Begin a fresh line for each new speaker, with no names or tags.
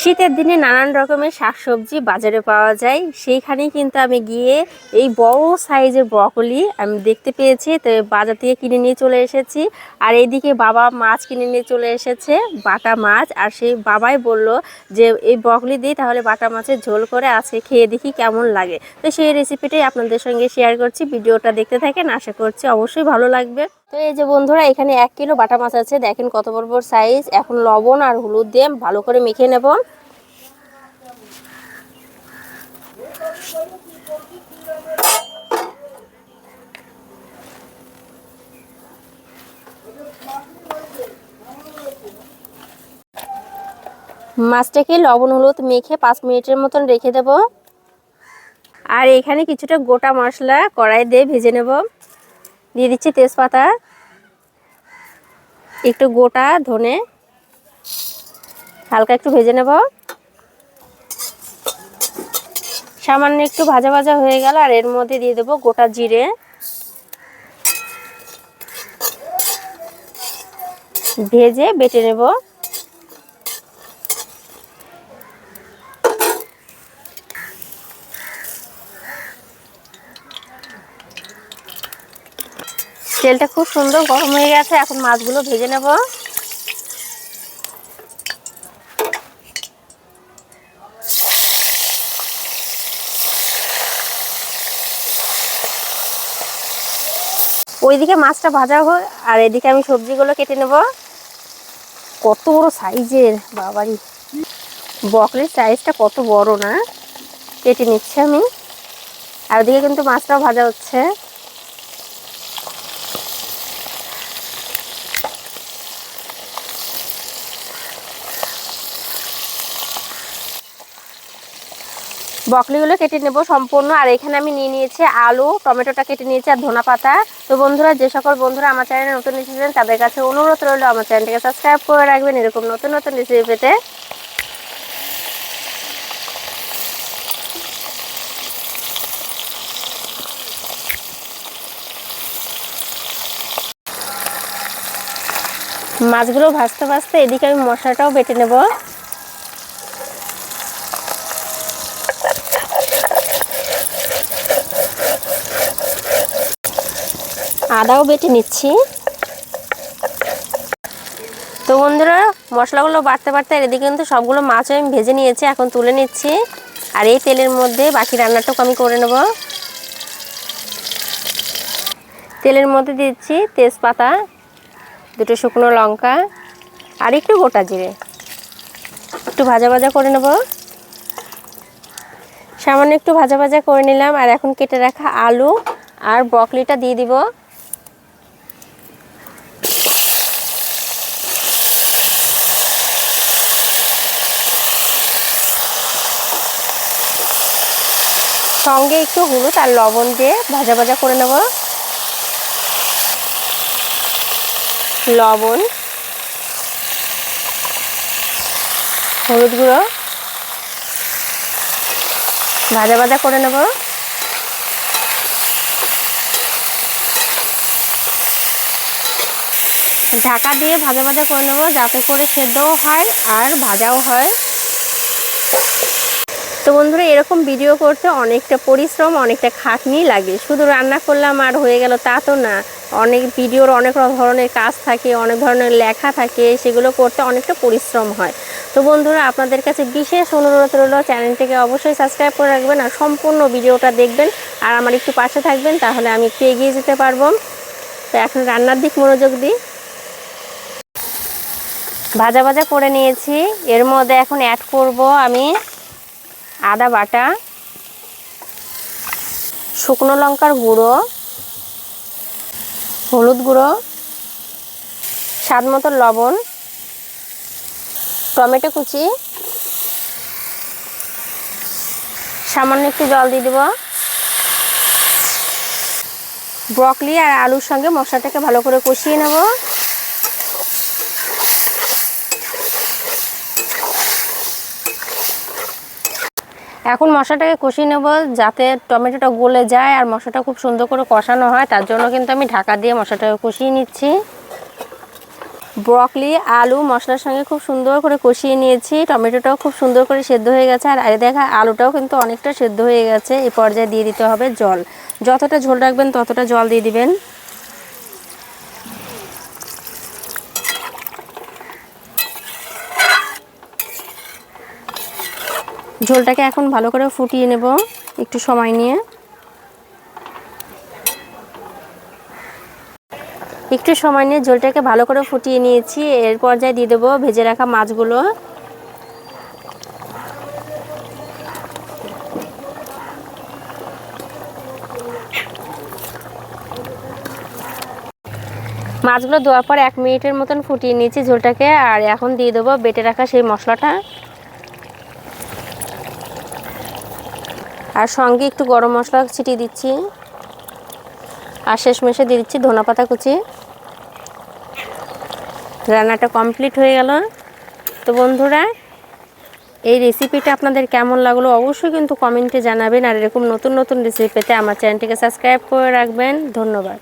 শীতের দিনে নানান রকমের শাকসবজি বাজারে পাওয়া যায়। সেইখানেই কিন্তু আমি গিয়ে এই বড় সাইজের ব্রকলি আমি দেখতে পেয়েছি। তো বাজার থেকে কিনে নিয়ে চলে এসেছি। আর এইদিকে বাবা মাছ কিনে নিয়ে চলে এসেছে, বাটা মাছ। আর সেই বাবাই বলল যে, এই ব্রকলি দিই তাহলে বাটা মাছের ঝোল করে আছে খেয়ে দেখি কেমন লাগে। তো সেই রেসিপিটাই আপনাদের সঙ্গে শেয়ার করছি। ভিডিওটা দেখতে থাকেন, আশা করছি অবশ্যই ভালো লাগবে। তো এই যে বন্ধুরা, এখানে এক কিলো বাটা মাছ আছে। দেখেন কত বড় বড় সাইজ এখন লবণ আর হলুদ দিয়ে ভালো করে মেখে নেব। মাছটাকে লবণ হলুদ মেখে পাঁচ মিনিটের মতন রেখে দেব। আর এখানে কিছুটা গোটা মশলা কড়াই দিয়ে ভেজে নেব। দিয়ে দিচ্ছি তেজপাতা, একটু গোটা ধনে, হালকা একটু ভেজে নেব। সামান্য একটু ভাজা ভাজা হয়ে গেল আর এর মধ্যে দিয়ে দেবো গোটা জিরে। ভেজে বেটে নেব। তেলটা খুব সুন্দর গরম হয়ে গেছে, এখন মাছগুলো ভেজে নেব। ওইদিকে মাছটা ভাজা হোক, আর এদিকে আমি সবজিগুলো কেটে নেব। কত বড় সাইজের, বাবারি। বকরির সাইজটা কত বড় না? কেটে নিচ্ছি আমি। আর ওদিকে কিন্তু মাছটাও ভাজা হচ্ছে। বকলিগুলো কেটে নেব সম্পূর্ণ। আর এখানে আমি নিয়ে নিয়েছি আলু, টমেটোটা কেটে নিয়েছি আর ধনা পাতা তো বন্ধুরা, যে সকল বন্ধুরা আমার চ্যানেলে নতুন এসেছেন, তাদের কাছে অনুরোধ রইল আমার চ্যানেলটাকে সাবস্ক্রাইব করে রাখবেন এরকম নতুন নতুন রেসিপি পেতে। মাছগুলো ভাজতে ভাজতে এদিকে আমি মশলাটাও বেটে নেব। আদাও বেটে নিচ্ছি। তো বন্ধুরা, মশলাগুলো বাড়তে বাড়তে এদিকে কিন্তু সবগুলো মাছ আমি ভেজে নিয়েছি, এখন তুলে নিচ্ছি। আর এই তেলের মধ্যে বাকি রান্নাটাও আমি করে নেব। তেলের মধ্যে দিচ্ছি তেজপাতা, দুটো শুকনো লঙ্কা, আর একটু গোটা জিরে। একটু ভাজা ভাজা করে নেব। সামান্য একটু ভাজা ভাজা করে নিলাম, আর এখন কেটে রাখা আলু আর ব্রকলিটা দিয়ে দিব। সঙ্গে একটু হলুদ আর লবণ দিয়ে ভাজা ভাজা করে নেব। লবণ, হলুদ গুঁড়ো, ভাজা ভাজা করে নেব। ঢাকা দিয়ে ভাজা ভাজা করে নেব যাতে করে সেদ্ধও হয় আর ভাজাও হয়। তো বন্ধুরা, এরকম ভিডিও করতে অনেকটা পরিশ্রম, অনেকটা খাটনি লাগে। শুধু রান্না করলাম আর হয়ে গেল তা তো না। অনেক ভিডিওর অনেক ধরনের কাজ থাকে, অনেক ধরনের লেখা থাকে, সেগুলো করতে অনেকটা পরিশ্রম হয়। তো বন্ধুরা, আপনাদের কাছে বিশেষ অনুরোধ রইল, চ্যানেলটিকে অবশ্যই সাবস্ক্রাইব করে রাখবেন আর সম্পূর্ণ ভিডিওটা দেখবেন। আর আমার একটু পাশে থাকবেন, তাহলে আমি একটু এগিয়ে যেতে পারব। তো এখন রান্নার দিক মনোযোগ দিই। ভাজা ভাজা করে নিয়েছি। এর মধ্যে এখন অ্যাড করব আমি আদা বাটা, শুকনো লঙ্কার গুঁড়ো, হলুদ গুঁড়ো স্বাদ মতো লবণ, টমেটো কুচি, সামান্য একটু জল দিয়ে দেব। ব্রকলি আর আলুর সঙ্গে মশলাটাকে ভালো করে কষিয়ে নেব। এখন মশলাটাকে কষিয়ে নেব যাতে টমেটোটা গলে যায় আর মশলাটা খুব সুন্দর করে কষানো হয়। তার জন্য কিন্তু আমি ঢাকা দিয়ে মশলাটাকে কষিয়ে নিচ্ছি। ব্রকলি, আলু মশলার সঙ্গে খুব সুন্দর করে কষিয়ে নিয়েছি। টমেটোটাও খুব সুন্দর করে সেদ্ধ হয়ে গেছে আর আরে দেখা আলুটাও কিন্তু অনেকটা সেদ্ধ হয়ে গেছে। এই পর্যায়ে দিয়ে দিতে হবে জল। যতটা ঝোল রাখবেন ততটা জল দিয়ে দিবেন। ঝোলটাকে এখন ভালো করে ফুটিয়ে নেব একটু সময় নিয়ে। একটু সময় নিয়ে ঝোলটাকে ভালো করে ফুটিয়ে নিয়েছি। এর পর্যায়ে দিয়ে দেবো ভেজে রাখা মাছগুলো। মাছগুলো দেওয়ার পর এক মিনিটের মতন ফুটিয়ে নিয়েছি ঝোলটাকে। আর এখন দিয়ে দেবো বেটে রাখা সেই মশলাটা। আর সঙ্গে একটু গরম মশলা ছিটিয়ে দিচ্ছি। আর শেষমেশে দিয়ে দিচ্ছি ধনা পাতা কুচি। রান্নাটা কমপ্লিট হয়ে গেল। তো বন্ধুরা, এই রেসিপিটা আপনাদের কেমন লাগল অবশ্যই কিন্তু কমেন্টে জানাবেন। আর এরকম নতুন নতুন রেসিপি পেতে আমার চ্যানেলটিকে সাবস্ক্রাইব করে রাখবেন। ধন্যবাদ।